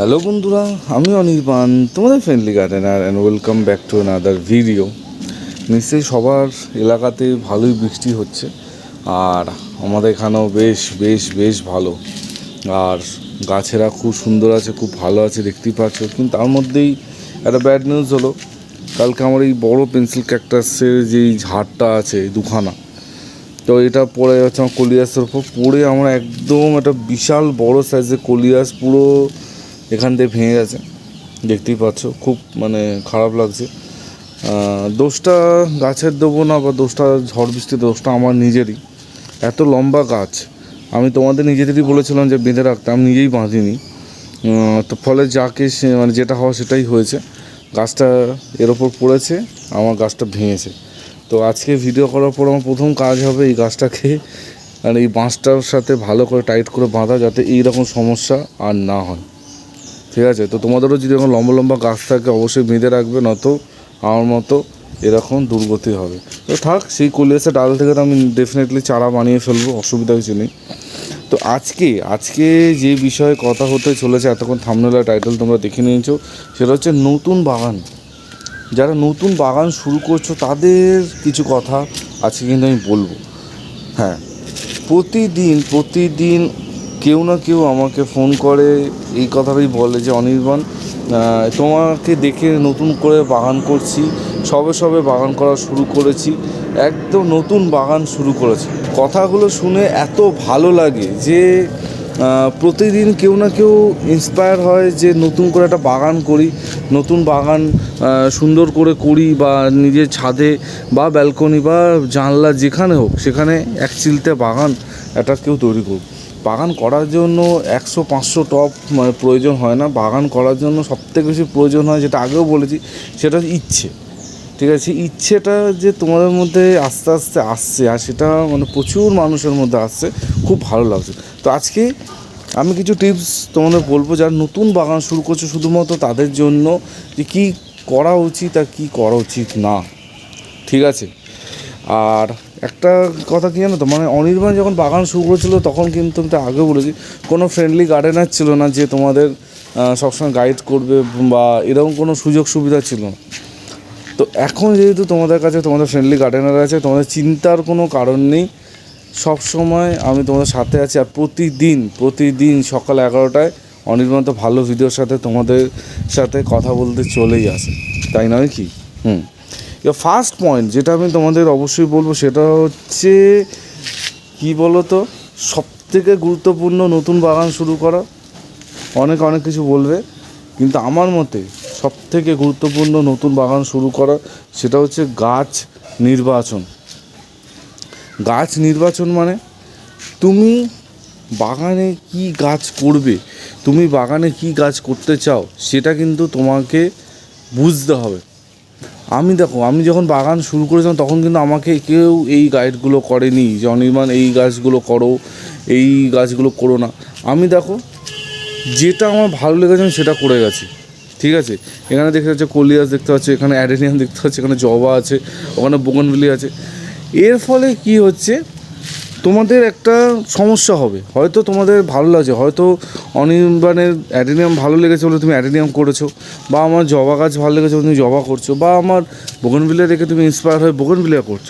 Hello বন্ধুরা, আমি অনির্বাণ, তোমাদের friendly gardener and welcome back to another video নিশ্চয়ই সবার এলাকাতে ভালোই বৃষ্টি হচ্ছে, আর আমাদের এখানেও বেশ বেশ বেশ ভালো। আর গাছেরা খুব সুন্দর আছে, খুব ভালো আছে, দেখতেই পাচ্ছ। কিন্তু তার মধ্যেই একটা ব্যাড নিউজ হলো। কালকে আমার এই বড় পেন্সিল ক্যাকটাসের যেই ঝাড়টা আছে, দুখানা, তো এটা পড়ে যাচ্ছে আমার কলিয়াসের উপর। পড়ে আমার একদম একটা বিশাল বড় সাইজের কলিয়াস, পুরো এখান থেকে ভেঙে গেছে। দেখতেই পাচ্ছ, খুব মানে খারাপ লাগছে। দোষটা গাছের দেবো না বা দোষটা ঝড় বৃষ্টি দোষটা আমার নিজেরই। এত লম্বা গাছ। আমি তোমাদের নিজেদেরই বলেছিলাম যে বেঁধে রাখতে, আমি নিজেই বাঁধিনি। তো ফলে যাকে সে মানে যেটা হওয়া সেটাই হয়েছে। গাছটা এর ওপর পড়েছে, আমার গাছটা ভেঙেছে। তো আজকে ভিডিও করার পর আমার প্রথম কাজ হবে এই গাছটাকে আর এই বাঁশটার সাথে ভালো করে টাইট করে বাঁধা যাতে এই রকম সমস্যা আর না হয়। ঠিক আছে? তো তোমাদেরও যদি এখন লম্বা লম্বা গাছ থাকে, অবশ্যই বেঁধে রাখবে, নয়তো আমার মতো এরকম দুর্গতি হবে। তো থাক, সেই কলিয়াসের ডাল থেকে তো আমি ডেফিনেটলি চারা বানিয়ে ফেলব, অসুবিধা কিছু নেই। তো আজকে আজকে যে বিষয়ে কথা হতে চলেছে, এতক্ষণ থামনেলা টাইটেল তোমরা দেখে নিয়েছো, সেটা হচ্ছে নতুন বাগান। যারা নতুন বাগান শুরু করছ, তাদের কিছু কথা আজকে কিন্তু আমি বলব। হ্যাঁ প্রতিদিন প্রতিদিন কেউ না কেউ আমাকে ফোন করে, এই কথাটাই বলে যে, অনির্বাণ তোমাকে দেখে নতুন করে বাগান করছি, সবে সবে বাগান করা শুরু করেছি, একদম নতুন বাগান শুরু করেছি। কথাগুলো শুনে এত ভালো লাগে যে প্রতিদিন কেউ না কেউ ইন্সপায়ার হয় যে, নতুন করে একটা বাগান করি, নতুন বাগান সুন্দর করে করি বা নিজের ছাদে বা ব্যালকনি বা জানলা যেখানে হোক, সেখানে এক চিলতে বাগান একটা কেউ তৈরি করুক। বাগান করার জন্য একশো, পাঁচশো টপ মানে প্রয়োজন হয় না। বাগান করার জন্য সবথেকে বেশি প্রয়োজন হয় যেটা আগেও বলেছি, সেটা হচ্ছে ইচ্ছে। ঠিক আছে? ইচ্ছেটা যে তোমাদের মধ্যে আস্তে আস্তে আসছে, আর সেটা মানে প্রচুর মানুষের মধ্যে আসছে, খুব ভালো লাগছে। তো আজকে আমি কিছু টিপস তোমাদের বলব, যারা নতুন বাগান শুরু করছে শুধুমাত্র তাদের জন্য, যে কী করা উচিত আর কী করা উচিত না। ঠিক আছে? আর একটা কথা কি জানো তো? মানে অনির্বাণ যখন বাগান শুরু করেছিল, তখন কিন্তু আমি তো আগেও বলেছি, কোনো ফ্রেন্ডলি গার্ডেনার ছিল না যে তোমাদের সবসময় গাইড করবে বা এরকম কোনো সুযোগ সুবিধা ছিল না। তো এখন যেহেতু তোমাদের কাছে তোমাদের ফ্রেন্ডলি গার্ডেনার আছে, তোমাদের চিন্তার কোনো কারণ নেই সব সময় আমি তোমাদের সাথে আছি। আর প্রতিদিন প্রতিদিন সকাল এগারোটায় অনির্বাণ তো ভালো ভিডিওর সাথে তোমাদের সাথে কথা বলতে চলেই আসে। তাই নয় কি? হুম। ফার্স্ট পয়েন্ট যেটা আমি তোমাদের অবশ্যই বলব, সেটা হচ্ছে, কি বলো তো সব থেকে গুরুত্বপূর্ণ নতুন বাগান শুরু করা। অনেক অনেক কিছু বলবে, কিন্তু আমার মতে সব থেকে গুরুত্বপূর্ণ নতুন বাগান শুরু করা, সেটা হচ্ছে গাছ নির্বাচন। গাছ নির্বাচন মানে তুমি বাগানে কি গাছ করবে, তুমি বাগানে কি গাছ করতে চাও, সেটা কিন্তু তোমাকে বুঝতে হবে। আমি দেখো, আমি যখন বাগান শুরু করেছিলাম, তখন কিন্তু আমাকে কেউ এই গাইডগুলো করেনি যে, অনির্বাণ, এই গাছগুলো করো, এই গাছগুলো করো না। আমি দেখো, যেটা আমার ভালো লেগেছে, আমি সেটা করে গেছি। ঠিক আছে? এখানে দেখতে পাচ্ছি কলিয়াস দেখতে পাচ্ছি, এখানে অ্যাডেনিয়াম দেখতে পাচ্ছি, এখানে জবা আছে, ওখানে বোগনভিলি আছে। এর ফলে কি হচ্ছে তোমাদের একটা সমস্যা হবে। হয়তো তোমাদের ভালো লাগছে, হয়তো অনির্বাণের অ্যাডেনিয়াম ভালো লেগেছে বলে তুমি অ্যাডেনিয়াম করেছ, বা আমার জবা গাছ ভালো লেগেছে বলে তুমি জবা করছ, বা আমার বোগনভিলিয়া দেখে তুমি ইন্সপায়ার হয়ে বোগনভিলিয়া করছ।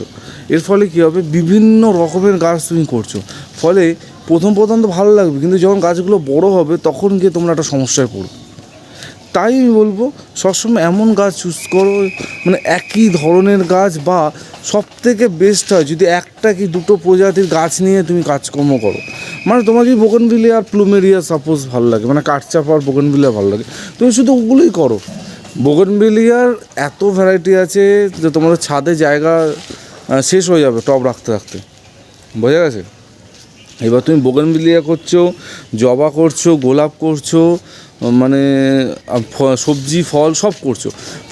এর ফলে কী হবে? বিভিন্ন রকমের গাছ তুমি করছ। ফলে প্রথম প্রথম তো ভালো লাগবে, কিন্তু যখন গাছগুলো বড় হবে, তখন গিয়ে তোমরা একটা সমস্যায় পড়ো তাই আমি বলব, সবসময় এমন গাছ চুজ করো মানে একই ধরনের গাছ বা সব থেকে বেস্ট হয় যদি একটা কি দুটো প্রজাতির গাছ নিয়ে তুমি কাজকর্ম করো। মানে তোমার যদি বোগনভিলিয়া আর প্লুমেরিয়া সাপোজ ভালো লাগে মানে কাঠচাপা আর বোগনভিলিয়া ভালো লাগে, তুমি শুধু ওগুলোই করো। বোগনভিলিয়ার এত ভ্যারাইটি আছে যে তোমাদের ছাদে জায়গা শেষ হয়ে যাবে টব রাখতে রাখতে। বোঝা গেছে? এবার তুমি বোগানবিলিয়া করছ, জবা করছ, গোলাপ করছ মানে সবজি, ফল সব করছ।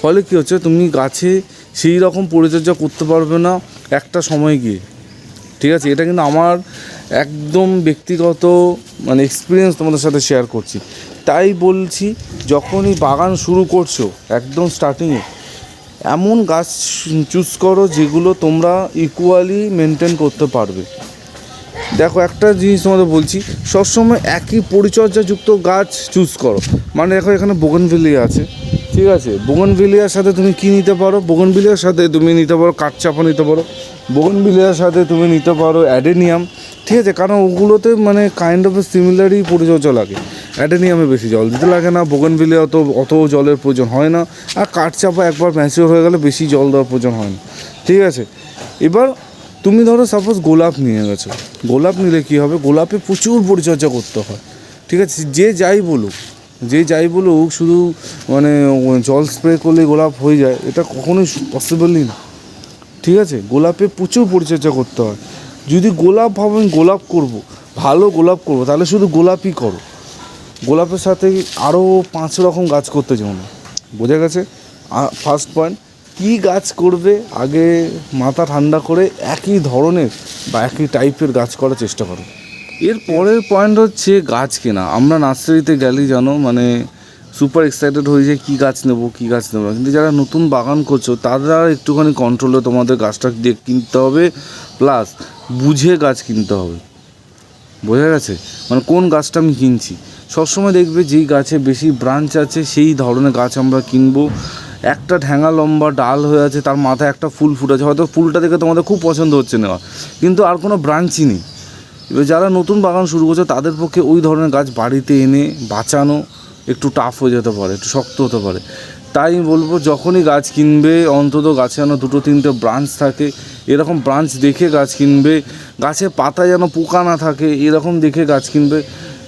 ফলে কী হচ্ছে, তুমি গাছে সেই রকম পরিচর্যা করতে পারবে না একটা সময় গিয়ে। ঠিক আছে? এটা কিন্তু আমার একদম ব্যক্তিগত মানে এক্সপিরিয়েন্স তোমাদের সাথে শেয়ার করছি। তাই বলছি, যখনই বাগান শুরু করছ, একদম স্টার্টিংয়ে এমন গাছ চুজ করো যেগুলো তোমরা ইকুয়ালি মেনটেন করতে পারবে। দেখো, একটা জিনিস তোমাদের বলছি, সবসময় একই পরিচর্যাযুক্ত গাছ চুজ করো। মানে দেখো, এখানে বোগনভিলিয়া আছে, ঠিক আছে? বোগনভিলিয়ার সাথে তুমি কি নিতে পারো? বোগনভিলিয়ার সাথে তুমি নিতে পারো, কাঠচাপা নিতে পারো। বোগনভিলিয়ার সাথে তুমি নিতে পারো অ্যাডেনিয়াম ঠিক আছে? কারণ ওগুলোতে মানে কাইন্ড অফ সিমিলারই পরিচর্যা লাগে। অ্যাডেনিয়ামে বেশি জল দিতে লাগে না বোগনভিলিয়া অত অত জলের প্রয়োজন হয় না। আর কাঠচাপা একবার ম্যাচিওর হয়ে গেলে বেশি জল দেওয়ার প্রয়োজন হয় না, ঠিক আছে? এবার তুমি ধরো সাপোজ গোলাপ নিয়ে গেছো। গোলাপ নিলে কী হবে? গোলাপে প্রচুর পরিচর্যা করতে হয়। ঠিক আছে? যে যাই বলুক, যে যাই বলুক, শুধু মানে জল স্প্রে করলে গোলাপ হয়ে যায়, এটা কখনোই পসিবলই না। ঠিক আছে? গোলাপে প্রচুর পরিচর্যা করতে হয়। যদি গোলাপ ভাবেন গোলাপ করব, ভালো গোলাপ করব, তাহলে শুধু গোলাপই করো। গোলাপের সাথে আরও পাঁচ রকম গাছ করতে যাও না। বোঝা গেছে? ফার্স্ট পয়েন্ট কী গাছ করবে? আগে মাথা ঠান্ডা করে একই ধরনের বা একই টাইপের গাছ করার চেষ্টা করো। এর পরের পয়েন্ট হচ্ছে গাছ কেনা। আমরা নার্সারিতে গেলেই জানো মানে সুপার এক্সাইটেড হয়ে যায় কী গাছ নেব, কী গাছ নেব কিন্তু যারা নতুন বাগান করছ, তারা একটুখানি কন্ট্রোলে তোমাদের গাছটা দিয়ে কিনতে হবে প্লাস বুঝে গাছ কিনতে হবে। বোঝা গেছে? মানে কোন গাছটা আমি কিনছি? সবসময় দেখবে যেই গাছে বেশি ব্রাঞ্চ আছে, সেই ধরনের গাছ আমরা কিনবো। একটা ঠ্যাঙা লম্বা ডাল হয়ে আছে, তার মাথায় একটা ফুল ফুটেছে। হয়তো ফুলটা দেখে তোমাদের খুব পছন্দ হচ্ছে নেওয়া। কিন্তু আর কোনো ব্রাঞ্চই নেই। এবার যারা নতুন বাগান শুরু করছে, তাদের পক্ষে ওই ধরনের গাছ বাড়িতে এনে বাঁচানো একটু টাফ হয়ে যেতে পারে, একটু শক্ত হতে পারে। তাই বলব, যখনই গাছ কিনবে, অন্তত গাছে যেন দুটো তিনটে ব্রাঞ্চ থাকে, এরকম ব্রাঞ্চ দেখে গাছ কিনবে গাছের পাতায় যেন পোকা না থাকে, এরকম দেখে গাছ কিনবে।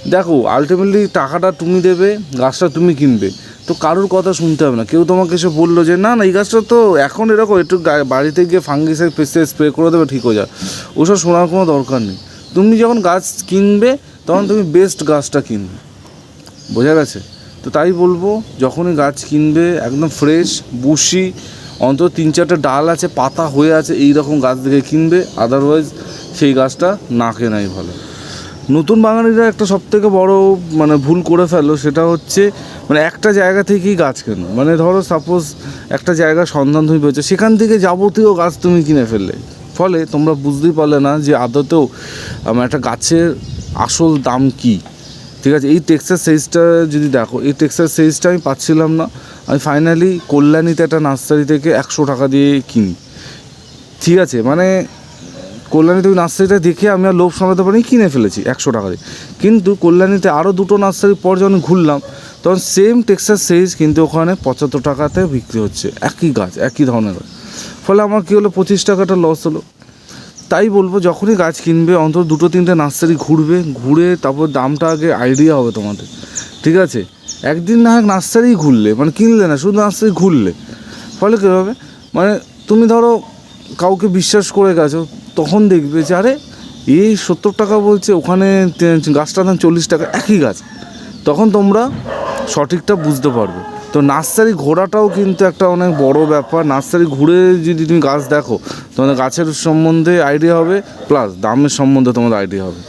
দেখো আলটিমেটলি টাকাটা তুমি দেবে, গাছটা তুমি কিনবে। তো কারোর কথা শুনতে হবে না। কেউ তোমাকে এসে বলল যে, না না, এই গাছটা তো এখন এরকম, একটু বাড়িতে গিয়ে ফাঙ্গিসাইড পেস্টে স্প্রে করে দেবে, ঠিক হয়ে যাবে। ওসব শোনার কোনো দরকার নেই। তুমি যখন গাছ কিনবে, তখন তুমি বেস্ট গাছটা কিনবে। বোঝা গেছে? তো তাই বলব, যখনই গাছ কিনবে, একদম ফ্রেশ বুশি অন্তত তিন চারটে ডাল আছে, পাতা হয়ে আছে, এই রকম গাছ দেখে কিনবে আদারওয়াইজ সেই গাছটা না কেনাই ভালো। নতুন বাঙালিরা একটা সব থেকে বড় মানে ভুল করে ফেলো সেটা হচ্ছে মানে একটা জায়গা থেকেই গাছ কেনো। মানে ধরো সাপোজ একটা জায়গা সন্ধান তুমি পেয়েছ, সেখান থেকে যাবতীয় গাছ তুমি কিনে ফেললে। ফলে তোমরা বুঝতেই পারলে না যে আদতেও, আমার একটা গাছের আসল দাম কী। ঠিক আছে, এই টেক্সার সাইজটা যদি দেখো, এই টেক্সার সাইজটা আমি পাচ্ছিলাম না। আমি ফাইনালি কল্যাণীতে একটা নার্সারি থেকে একশো টাকা দিয়ে কিনি। ঠিক আছে মানে কল্যাণীতে ওই নার্সারিটা দেখে আমি আর লোভ সামলাতে পারি কিনে ফেলেছি, একশো টাকা দিয়ে। কিন্তু কল্যাণীতে আরও দুটো নার্সারি পর যখন ঘুরলাম, তখন সেম টেক্সার সাইজ কিন্তু ওখানে পঁচাত্তর টাকাতে বিক্রি হচ্ছে, একই গাছ, একই ধরনের গাছ। ফলে আমার কী হলো, পঁচিশ টাকাটা লস হলো। তাই বলব, যখনই গাছ কিনবে, অন্তত দুটো তিনটে নার্সারি ঘুরবে, ঘুরে তারপর দামটা আগে আইডিয়া হবে তোমাদের, ঠিক আছে? একদিন না হয় নার্সারি ঘুরলে মানে কিনলে না, শুধু নার্সারি ঘুরলে, ফলে কী হবে? মানে তুমি ধরো কাউকে বিশ্বাস করে গেছো, তখন দেখবে যে, আরে, এই সত্তর টাকা বলছে, ওখানে গাছটা দাম চল্লিশ টাকা, একই গাছ। তখন তোমরা সঠিকটা বুঝতে পারবে। তো নার্সারি ঘোরাটাও কিন্তু একটা অনেক বড় ব্যাপার। নার্সারি ঘুরে যদি তুমি গাছ দেখো, তোমাদের গাছের সম্বন্ধে আইডিয়া হবে প্লাস দামের সম্বন্ধে তোমাদের আইডিয়া হবে।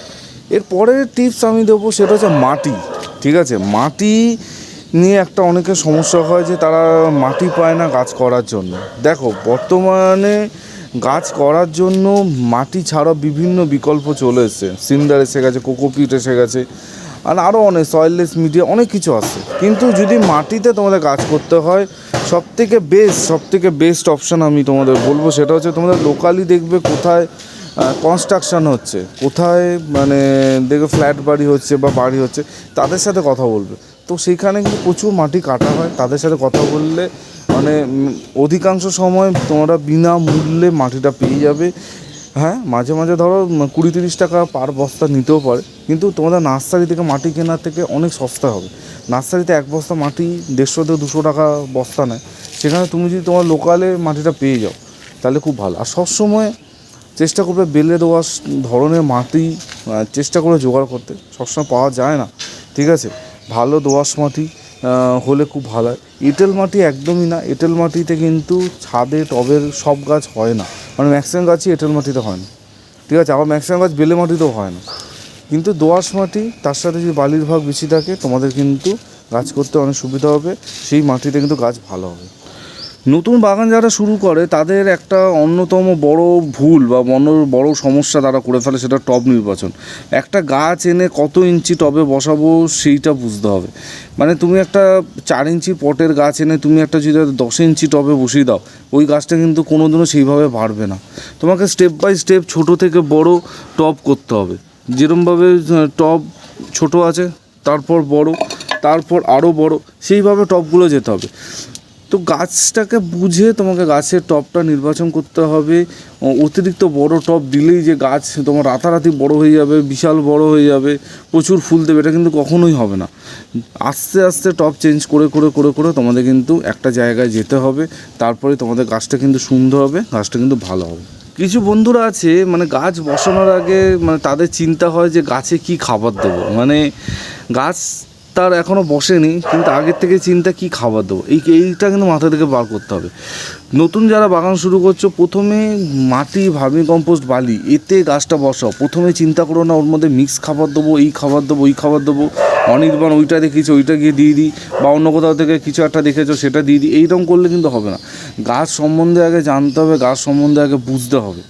এর পরের টিপস আমি দেবো, সেটা হচ্ছে মাটি, ঠিক আছে? মাটি নিয়ে একটা অনেকের সমস্যা হয় যে, তারা মাটি পায় না গাছ করার জন্য। দেখো, বর্তমানে গাছ করার জন্য মাটি ছাড়া বিভিন্ন বিকল্প চলে এসেছে। সিন্ডার এসে গেছে, কোকোপিট এসে গেছে, আর আরও অনেক সয়েললেস মিডিয়া অনেক কিছু আছে। কিন্তু যদি মাটিতে তোমাদের কাজ করতে হয় সব থেকে বেস্ট সব থেকে বেস্ট অপশান আমি তোমাদের বলব সেটা হচ্ছে তোমাদের লোকালি দেখবে কোথায় কনস্ট্রাকশন হচ্ছে, কোথায় মানে দেখবে ফ্ল্যাট বাড়ি হচ্ছে বা বাড়ি হচ্ছে, তাদের সাথে কথা বলবে। তো সেইখানে কিন্তু প্রচুর মাটি কাটা হয়, তাদের সাথে কথা বললে মানে অধিকাংশ সময় তোমরা বিনা মূল্যে মাটিটা পেয়ে যাবে। হ্যাঁ মাঝে মাঝে ধরো কুড়ি তিরিশ টাকা পার বস্তা নিতেও পারে, কিন্তু তোমাদের নার্সারি থেকে মাটি কেনার থেকে অনেক সস্তা হবে। নার্সারিতে এক বস্তা মাটি দেড়শো থেকে দুশো টাকা বস্তা নেয়। সেখানে তুমি যদি তোমার লোকালে মাটিটা পেয়ে যাও, তাহলে খুব ভালো। আর সবসময় চেষ্টা করবে বেলে দোআঁশ ধরনের মাটি চেষ্টা করে জোগাড় করতে। সবসময় পাওয়া যায় না। ঠিক আছে? ভালো দোআঁশ মাটি হলে খুব ভালো হয়। এঁটেল মাটি একদমই না। এঁটেল মাটিতে কিন্তু ছাদে, টবের সব গাছ হয় না। মানে ম্যাক্সিমাম গাছই এঁটেল মাটিতে হয় না। ঠিক আছে? আবার ম্যাক্সিমাম গাছ বেলে মাটিতেও হয় না। কিন্তু দোয়াশ মাটি, তার সাথে যদি বালির ভাগ বেশি থাকে, তোমাদের কিন্তু গাছ করতে অনেক সুবিধা হবে। সেই মাটিতে কিন্তু গাছ ভালো হবে। নতুন বাগান যারা শুরু করে, তাদের একটা অন্যতম বড় ভুল বা অন্য বড় সমস্যা তারা করে ফেলে, সেটা টব নির্বাচন। একটা গাছ এনে কত ইঞ্চি টবে বসাবো, সেইটা বুঝতে হবে। মানে তুমি একটা চার ইঞ্চি পটের গাছ এনে তুমি একটা যদি দশ ইঞ্চি টবে বসিয়ে দাও, ওই গাছটা কিন্তু কোনোদিনও সেইভাবে বাড়বে না। তোমাকে স্টেপ বাই স্টেপ ছোট থেকে বড় টব করতে হবে। যেরমভাবে টব ছোট আছে, তারপর বড়, তারপর আরও বড়, সেইভাবে টবগুলো যেতে হবে। তো গাছটাকে বুঝে তোমাকে গাছের টবটা নির্বাচন করতে হবে। অতিরিক্ত বড় টব দিলেই যে গাছ তোমার রাতারাতি বড় হয়ে যাবে, বিশাল বড় হয়ে যাবে, প্রচুর ফুল দেবে, এটা কিন্তু কখনোই হবে না। আস্তে আস্তে টব চেঞ্জ করে করে করে করে তোমাদের কিন্তু একটা জায়গায় যেতে হবে। তারপরে তোমাদের গাছটা কিন্তু সুন্দর হবে, গাছটা কিন্তু ভালো হবে। কিছু বন্ধুরা আছে মানে গাছ বসানোর আগে মানে তাদের চিন্তা হয় যে গাছে কি খাবার দেবো? মানে গাছ তার এখনও বসেনি, কিন্তু আগের থেকে চিন্তা কি খাবার দেবো? এই এইটা কিন্তু মাথা থেকে বার করতে হবে। নতুন যারা বাগান শুরু করছ, প্রথমে মাটি, ভার্মি কম্পোস্ট, বালি, এতে গাছটা বসাও। প্রথমে চিন্তা করো না, ওর মধ্যে মিক্স খাবার দেবো, এই খাবার দেবো, ওই খাবার দেবো। অনির্বাণ ওইটা দেখেছ ওইটা গিয়ে দিয়ে দিই। বা অন্য কোথাও থেকে কিছু একটা দেখেছ, সেটা দিয়ে দিই। এইরকম করলে কিন্তু হবে না। গাছ সম্বন্ধে আগে জানতে হবে, গাছ সম্বন্ধে আগে বুঝতে হবে।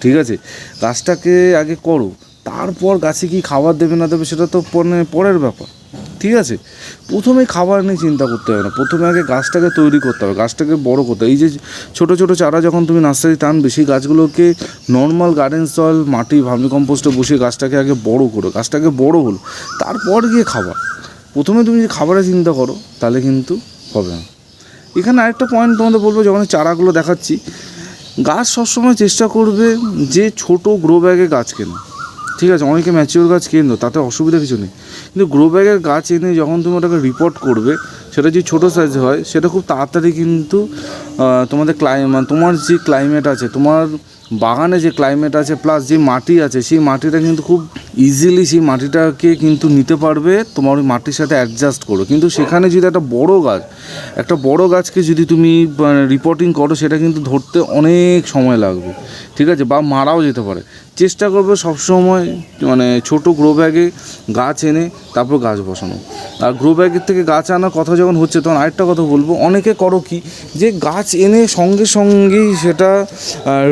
ঠিক আছে? গাছটাকে আগে করো। তারপর গাছে কি খাবার দেবে না দেবে, সেটা তো পরে- পরের ব্যাপার। ঠিক আছে? প্রথমে খাবার নিয়ে চিন্তা করতে হবে না। প্রথমে আগে গাছটাকে তৈরি করতে হবে, গাছটাকে বড় করতে হবে। এই যে ছোট ছোট চারা যখন তুমি নার্সারি টানবে সেই গাছগুলোকে নর্মাল গার্ডেন সয়েল মাটি, ভার্মি কম্পোস্টে বসিয়ে গাছটাকে আগে বড় করো, গাছটাকে বড় হলো। তারপর গিয়ে খাবার। প্রথমে তুমি যদি খাবারের চিন্তা করো, তাহলে কিন্তু হবে না। এখানে আরেকটা পয়েন্ট তোমাদের বলব, যখন চারাগুলো দেখাচ্ছি, গাছ সবসময় চেষ্টা করবে যে ছোট গ্রো ব্যাগে গাছ কেনা। ঠিক আছে, অনেকে ম্যাচিওর গাছ কেনো তাতে অসুবিধা কিছু নেই। কিন্তু গ্রো ব্যাগের গাছ এনে যখন তুমি ওটাকে রিপোর্ট করবে, সেটা যদি ছোটো সাইজ হয়, সেটা খুব তাড়াতাড়ি কিন্তু তোমাদের ক্লাই মানে তোমার যে ক্লাইমেট আছে, তোমার বাগানে যে ক্লাইমেট আছে প্লাস যে মাটি আছে, সেই মাটিটা কিন্তু খুব ইজিলি সেই মাটিটাকে কিন্তু নিতে পারবে, তোমার ওই মাটির সাথে অ্যাডজাস্ট করো কিন্তু সেখানে যদি একটা বড় গাছ একটা বড় গাছকে যদি তুমি রিপোর্টিং করো, সেটা কিন্তু ধরতে অনেক সময় লাগবে, ঠিক আছে? বা মারাও যেতে পারে। চেষ্টা করবে সবসময় মানে ছোট গ্রো ব্যাগে গাছ এনে তারপর গাছ বসানো। আর গ্রো ব্যাগের থেকে গাছ আনার কথা যখন হচ্ছে, তখন আরেকটা কথা বলব, অনেকে করো কি, যে গাছ এনে সঙ্গে সঙ্গেই সেটা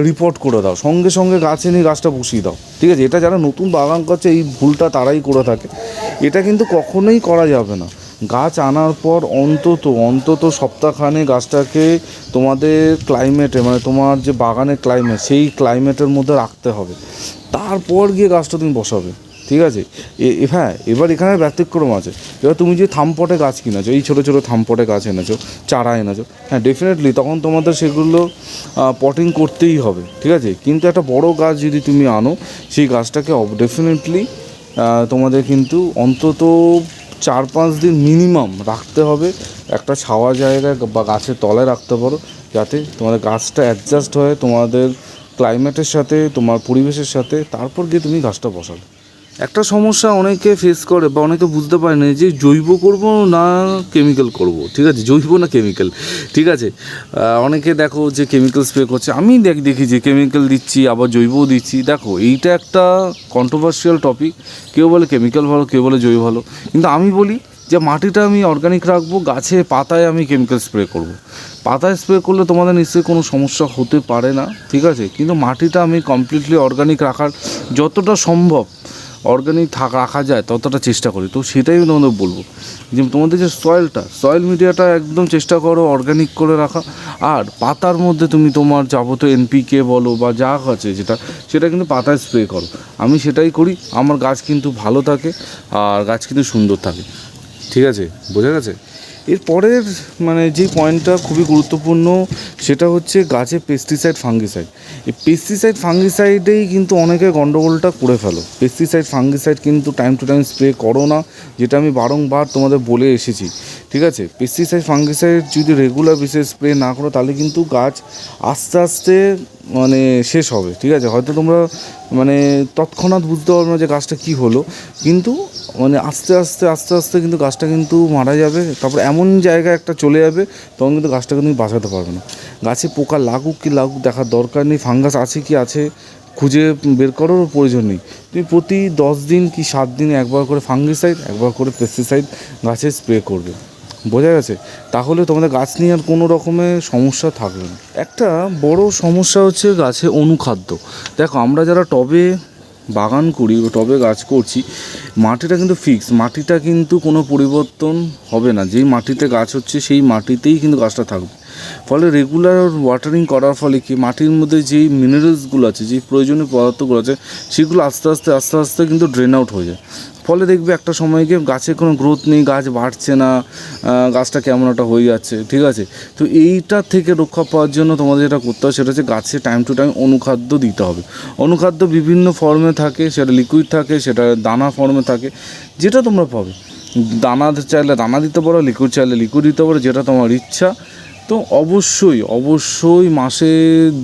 রিপোর্ট করে দাও। সঙ্গে সঙ্গে গাছ এনে গাছটা বসিয়ে দাও, ঠিক আছে? এটা যারা নতুন বাগান করছে, এই ভুলটা তারাই করে থাকে। এটা কিন্তু কখনোই করা যাবে না। গাছ আনার পর অন্তত অন্তত সপ্তাহখানে গাছটাকে তোমাদের ক্লাইমেটে মানে তোমার যে বাগানের ক্লাইমেট সেই ক্লাইমেটের মধ্যে রাখতে হবে। তারপর গিয়ে গাছটা তুমি বসাবে, ঠিক আছে? এ- হ্যাঁ এবার এখানে ব্যতিক্রম আছে। এবার তুমি যে থামপটে গাছ কিনেছো, এই ছোটো ছোটো থামপটে গাছ এনেছো, চারা এনেছো হ্যাঁ ডেফিনেটলি তখন তোমাদের সেগুলো পটিং করতেই হবে, ঠিক আছে? কিন্তু একটা বড় গাছ যদি তুমি আনো, সেই গাছটাকে ডেফিনেটলি তোমাদের কিন্তু অন্তত চার পাঁচ দিন মিনিমাম রাখতে হবে। একটা ছাওয়া জায়গায় বা গাছের তলায় রাখতে পারো, যাতে তোমাদের গাছটা অ্যাডজাস্ট হয় তোমাদের ক্লাইমেটের সাথে, তোমার পরিবেশের সাথে, তারপর গিয়ে তুমি গাছটা বসাবে। একটা সমস্যা অনেকে ফেস করে বা অনেকে বুঝতে পারে না যে জৈব করব না কেমিক্যাল করব, ঠিক আছে? জৈব না কেমিক্যাল ঠিক আছে? অনেকে দেখো যে কেমিক্যাল স্প্রে করছে। আমি দেখ, দেখি যে কেমিক্যাল দিচ্ছি, আবার জৈবও দিচ্ছি। দেখো, এইটা একটা কন্ট্রোভার্সিয়াল টপিক কেউ বলে কেমিক্যাল ভালো, কেউ বলে জৈব ভালো। কিন্তু আমি বলি যে মাটিটা আমি অর্গানিক রাখব, গাছে পাতায় আমি কেমিক্যাল স্প্রে করব। পাতায় স্প্রে করলে তোমাদের নিশ্চয়ই কোনো সমস্যা হতে পারে না, ঠিক আছে? কিন্তু মাটিটা আমি কমপ্লিটলি অর্গানিক রাখার যতটা সম্ভব অর্গানিক থাক, রাখা যায়, ততটা চেষ্টা করি। তো সেটাই আমি তোমাদের বলব। যে তোমাদের যে সয়েলটা সয়েল মিডিয়াটা একদম চেষ্টা করো অর্গানিক করে রাখা। আর পাতার মধ্যে তুমি তোমার যাবতীয় এনপিকে বলো বা যা আছে যেটা, সেটা কিন্তু পাতায় স্প্রে করো। আমি সেটাই করি, আমার গাছ কিন্তু ভালো থাকে আর গাছ কিন্তু সুন্দর থাকে। ঠিক আছে? বোঝা গেছে? এরপরের মানে যে পয়েন্টটা খুবই গুরুত্বপূর্ণ, সেটা হচ্ছে গাছে পেস্টিসাইড ফাঙ্গিসাইড এই পেস্টিসাইড ফাঙ্গিসাইডেই কিন্তু অনেকে গণ্ডগোলটা করে ফেলো। পেস্টিসাইড ফাঙ্গিসাইড কিন্তু টাইম টু টাইম স্প্রে করো না, যেটা আমি বারংবার তোমাদের বলে এসেছি। ঠিক আছে? পেস্টিসাইড ফাঙ্গিসাইড যদি রেগুলার বেসিস স্প্রে না করো, তাহলে কিন্তু গাছ আস্তে আস্তে মানে শেষ হবে, ঠিক আছে? হয়তো তোমরা মানে তৎক্ষণাৎ বুঝতে পারবে না যে গাছটা কী হলো। কিন্তু মানে আস্তে আস্তে আস্তে আস্তে কিন্তু গাছটা কিন্তু মারা যাবে, তারপর এমন জায়গায় একটা চলে যাবে, তখন কিন্তু গাছটাকে তুমি বাঁচাতে পারবে না। গাছে পোকা লাগুক কি লাগুক দেখার দরকার নেই, ফাঙ্গাস আছে কি আছে খুঁজে বের করারও প্রয়োজন নেই। তুমি প্রতি দশ দিন কি সাত দিনে একবার করে ফাঙ্গিসাইড, একবার করে পেস্টিসাইড গাছে স্প্রে করবে। বোঝা গেছে। তাহলে তোমাদের গাছ নিয়ে আর কোনো রকমের সমস্যা থাকবে না। একটা বড় সমস্যা হচ্ছে গাছে অনুখাদ্য। দেখো, আমরা যারা টবে বাগান করি, টবে গাছ করছি, মাটিটা কিন্তু ফিক্স মাটিটা কিন্তু কোনো পরিবর্তন হবে না। যেই মাটিতে গাছ হচ্ছে, সেই মাটিতেই কিন্তু গাছটা থাকবে। ফলে রেগুলার ওয়াটারিং করার ফলে কি মাটির মধ্যে যেই মিনারেলসগুলো আছে, যেই প্রয়োজনীয় পদার্থগুলো আছে, সেগুলো আস্তে আস্তে আস্তে আস্তে কিন্তু ড্রেন আউট হয়ে যায়। ফলে দেখবে একটা সময় গিয়ে গাছে কোনো গ্রোথ নেই, গাছ বাড়ছে না গাছটা কেমন একটা হয়ে যাচ্ছে, ঠিক আছে? তো এইটার থেকে রক্ষা পাওয়ার জন্য তোমাদের যেটা করতে হবে, সেটা হচ্ছে গাছে টাইম টু টাইম অনুখাদ্য দিতে হবে। অনুখাদ্য বিভিন্ন ফর্মে থাকে, সেটা লিকুইড থাকে, সেটা দানা ফর্মে থাকে, যেটা তোমরা পাবে। দানা চাইলে দানা দিতে পারো লিকুইড চাইলে লিকুইড দিতে পারো, যেটা তোমার ইচ্ছা তো অবশ্যই অবশ্যই মাসে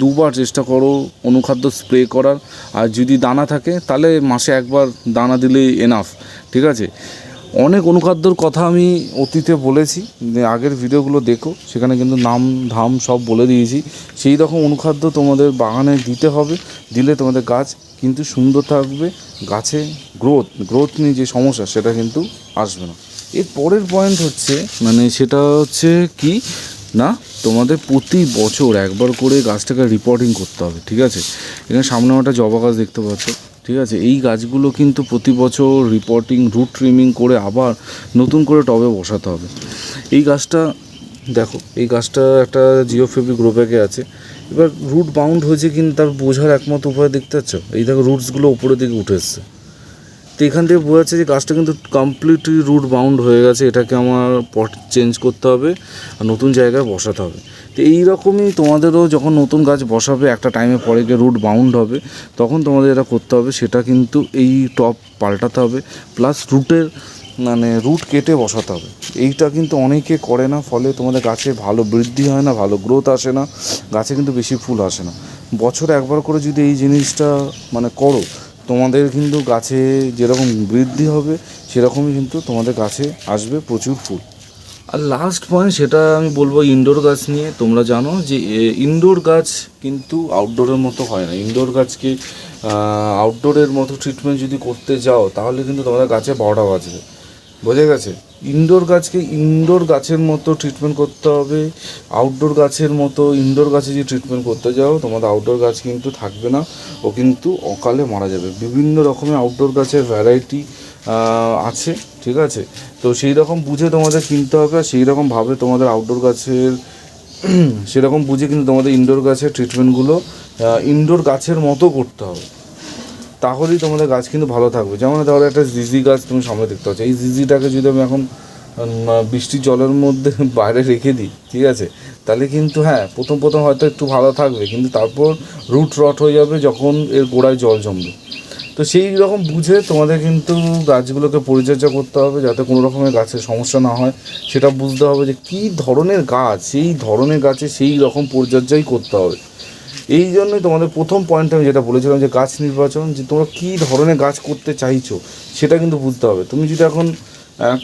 দুবার চেষ্টা করো অনুখাদ্য স্প্রে করার। আর যদি দানা থাকে, তাহলে মাসে একবার দানা দিলেই এনাফ ঠিক আছে? অনেক অনুখাদ্যর কথা আমি অতীতে বলেছি আগের ভিডিওগুলো দেখো, সেখানে কিন্তু নাম, ধাম সব বলে দিয়েছি। সেই রকম অনুখাদ্য তোমাদের বাগানে দিতে হবে, দিলে তোমাদের গাছ কিন্তু সুন্দর থাকবে, গাছে গ্রোথ গ্রোথ নিয়ে যে সমস্যা, সেটা কিন্তু আসবে না। এর পরের পয়েন্ট হচ্ছে মানে সেটা হচ্ছে কি? না? তোমাদের প্রতি বছর একবার করে গাছটাকে রিপোর্টিং করতে হবে, ঠিক আছে? এখানে সামনে একটা জবা গাছ দেখতে পাচ্ছ, ঠিক আছে? এই গাছগুলো কিন্তু প্রতি বছর রিপোর্টিং রুট ট্রিমিং করে আবার নতুন করে টবে বসাতে হবে। এই গাছটা, দেখো, এই গাছটা একটা জিও ফেব্রিক গ্রোপ্যাকে আছে। এবার রুট বাউন্ড হয়েছে কিন্তু তার বোঝার একমাত্র উপায় দেখতে পাচ্ছ? এই দেখো রুটসগুলো উপরের দিকে উঠে এসছে। এখান থেকে বোঝা যাচ্ছে যে গাছটা কিন্তু কমপ্লিটলি রুট বাউন্ড হয়ে গেছে। এটাকে আমার পট চেঞ্জ করতে হবে আর নতুন জায়গায় বসাতে হবে। তো এই রকমই তোমাদেরও যখন নতুন গাছ বসাবে, একটা টাইমে পরে গিয়ে রুট বাউন্ড হবে, তখন তোমাদের এটা করতে হবে, সেটা কিন্তু এই টপ পাল্টাতে হবে প্লাস রুটের মানে রুট কেটে বসাতে হবে। এইটা কিন্তু অনেকে করে না, ফলে তোমাদের গাছে ভালো বৃদ্ধি হয় না, ভালো গ্রোথ আসে না, গাছে কিন্তু বেশি ফুল আসে না। বছরে একবার করে যদি এই জিনিসটা মানে করো তোমাদের কিন্তু গাছে যেরকম বৃদ্ধি হবে, সেরকমই কিন্তু তোমাদের গাছে আসবে প্রচুর ফুল। আর লাস্ট পয়েন্ট সেটা আমি বলব ইনডোর গাছ নিয়ে, তোমরা জানো যে ইনডোর গাছ কিন্তু আউটডোরের মতো হয় না। ইনডোর গাছকে আউটডোরের মতো ট্রিটমেন্ট যদি করতে যাও, তাহলে কিন্তু তোমাদের গাছে বড়া বাজবে বোঝা গেছে? ইনডোর গাছকে ইনডোর গাছের মতো ট্রিটমেন্ট করতে হবে আউটডোর গাছের মতো ইনডোর গাছে যে ট্রিটমেন্ট করতে যাও, তোমাদের আউটডোর গাছ কিন্তু থাকবে না, ও কিন্তু অকালে মারা যাবে। বিভিন্ন রকমের আউটডোর গাছের ভ্যারাইটি আছে, ঠিক আছে? তো সেই রকম বুঝে তোমাদের কিনতে হবে, আর সেই রকমভাবে তোমাদের আউটডোর গাছের সেরকম বুঝে কিন্তু তোমাদের ইনডোর গাছের ট্রিটমেন্টগুলো ইনডোর গাছের মতো করতে হবে। তাহলেই তোমাদের গাছ কিন্তু ভালো থাকবে। যেমন ধরো একটা জিজি গাছ তুমি সামনে দেখতে পাচ্ছ। এই জিজিটাকে যদি আমি এখন উম, বৃষ্টির জলের মধ্যে বাইরে রেখে দিই ঠিক আছে? তাহলে কিন্তু হ্যাঁ প্রথম প্রথম হয়তো একটু ভালো থাকবে। কিন্তু তারপর রুট রট হয়ে যাবে যখন এর গোড়ায় জল জমবে। তো সেই রকম বুঝে তোমাদের কিন্তু গাছগুলোকে পরিচর্যা করতে হবে যাতে কোনো রকমের গাছের সমস্যা না হয়। সেটা বুঝতে হবে যে কী ধরনের গাছ সেই ধরনের গাছে সেই রকম পরিচর্যাই করতে হবে। এই জন্যই তোমাদের প্রথম পয়েন্ট আমি যেটা বলেছিলাম যে গাছ নির্বাচন, যে তোমরা কী ধরনের গাছ করতে চাইছো, সেটা কিন্তু বুঝতে হবে। তুমি যদি এখন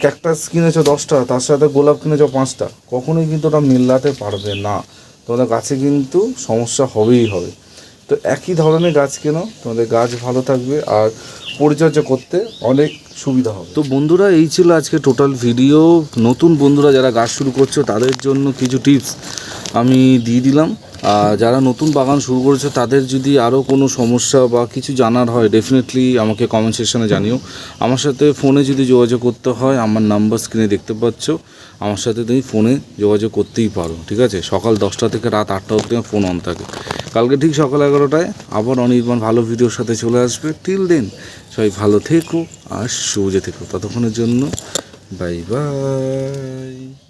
ক্যাকটাস কিনেছো দশটা, তার সাথে গোলাপ কিনেছো পাঁচটা, কখনোই কিন্তু ওটা মেলাতে পারবে না। তোমাদের গাছে কিন্তু সমস্যা হবেই হবে। তো একই ধরনের গাছ কেন, তোমাদের গাছ ভালো থাকবে আর পরিচর্যা করতে অনেক সুবিধা হবে। তো বন্ধুরা, এই ছিল আজকে টোটাল ভিডিও নতুন বন্ধুরা যারা গাছ শুরু করছ, তাদের জন্য কিছু টিপস আমি দিয়ে দিলাম। যারা নতুন বাগান শুরু করেছে, তাদের যদি আরও কোনো সমস্যা বা কিছু জানার হয় ডেফিনেটলি আমাকে কমেন্ট সেকশনে জানিও। আমার সাথে ফোনে যদি যোগাযোগ করতে হয়, আমার নাম্বার স্ক্রিনে দেখতে পাচ্ছ। আমার সাথে তুমি ফোনে যোগাযোগ করতেই পারো, ঠিক আছে? সকাল দশটা থেকে রাত আটটা অবধি আমার ফোন অন থাকে। কালকে ঠিক সকাল এগারোটায় আবার অনির্বাণ ভালো ভিডিওর সাথে চলে আসবে। টিল দেন সবাই ভালো থেকো আর সবুজে থেকো। ততক্ষণের জন্য বাই বাই